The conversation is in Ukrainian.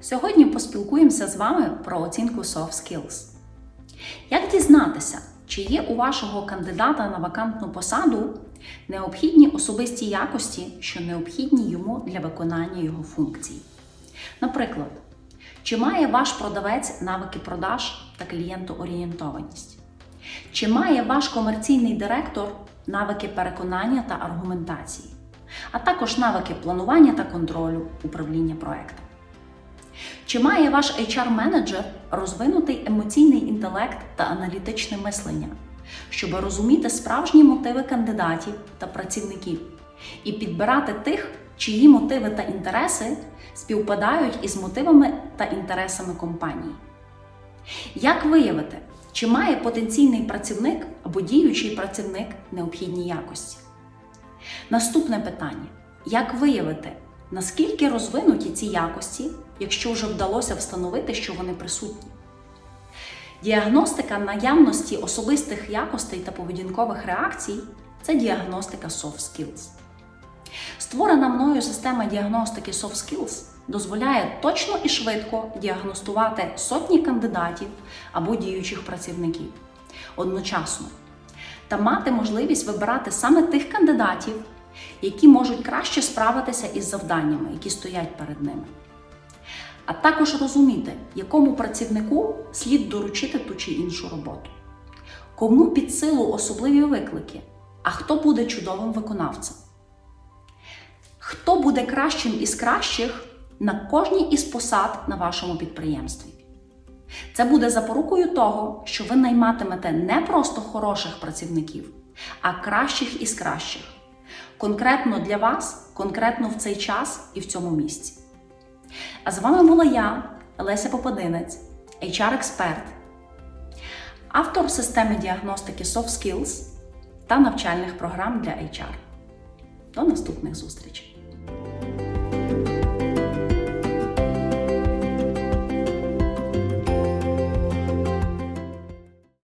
Сьогодні поспілкуємося з вами про оцінку Soft Skills. Як дізнатися, чи є у вашого кандидата на вакантну посаду необхідні особисті якості, що необхідні йому для виконання його функцій? Наприклад, чи має ваш продавець навики продаж та клієнтоорієнтованість? Чи має ваш комерційний директор навики переконання та аргументації, а також навики планування та контролю управління проектом? Чи має ваш HR-менеджер розвинутий емоційний інтелект та аналітичне мислення, щоб розуміти справжні мотиви кандидатів та працівників і підбирати тих, чиї мотиви та інтереси співпадають із мотивами та інтересами компанії? Як виявити, чи має потенційний працівник або діючий працівник необхідні якості? Наступне питання: як виявити, наскільки розвинуті ці якості, якщо вже вдалося встановити, що вони присутні? Діагностика наявності особистих якостей та поведінкових реакцій це діагностика soft skills. Створена мною система діагностики soft skills дозволяє точно і швидко діагностувати сотні кандидатів або діючих працівників одночасно та мати можливість вибирати саме тих кандидатів, які можуть краще справитися із завданнями, які стоять перед ними. А також розуміти, якому працівнику слід доручити ту чи іншу роботу, кому під силу особливі виклики, а хто буде чудовим виконавцем. Хто буде кращим із кращих на кожній із посад на вашому підприємстві? Це буде запорукою того, що ви найматимете не просто хороших працівників, а кращих із кращих. Конкретно для вас, конкретно в цей час і в цьому місці. А з вами була я, Леся Попадинець, HR-експерт, автор системи діагностики Soft Skills та навчальних програм для HR. До наступних зустрічей!